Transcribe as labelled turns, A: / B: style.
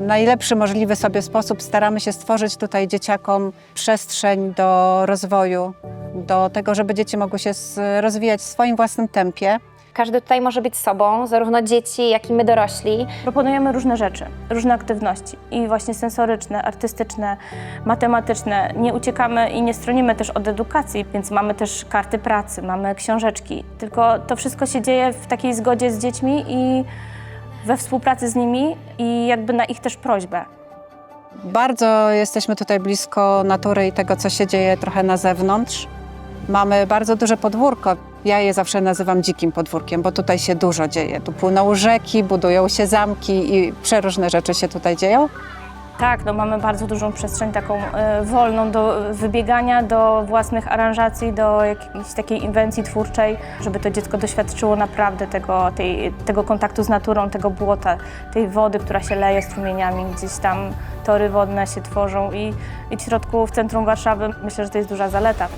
A: najlepszy możliwy sobie sposób staramy się stworzyć tutaj dzieciakom przestrzeń do rozwoju, do tego, żeby dzieci mogły się rozwijać w swoim własnym tempie.
B: Każdy tutaj może być sobą, zarówno dzieci, jak i my dorośli.
C: Proponujemy różne rzeczy, różne aktywności i właśnie sensoryczne, artystyczne, matematyczne. Nie uciekamy i nie stronimy też od edukacji, więc mamy też karty pracy, mamy książeczki. Tylko to wszystko się dzieje w takiej zgodzie z dziećmi i we współpracy z nimi i jakby na ich też prośbę.
A: Bardzo jesteśmy tutaj blisko natury i tego, co się dzieje trochę na zewnątrz. Mamy bardzo duże podwórko. Ja je zawsze nazywam dzikim podwórkiem, bo tutaj się dużo dzieje. Tu płyną rzeki, budują się zamki i przeróżne rzeczy się tutaj dzieją.
C: Tak, no mamy bardzo dużą przestrzeń taką e, wolną do wybiegania, do własnych aranżacji, do jakiejś takiej inwencji twórczej, żeby to dziecko doświadczyło naprawdę tego, tej, tego kontaktu z naturą, tego błota, tej wody, która się leje strumieniami, gdzieś tam tory wodne się tworzą i, i w środku, w centrum Warszawy myślę, że to jest duża zaleta.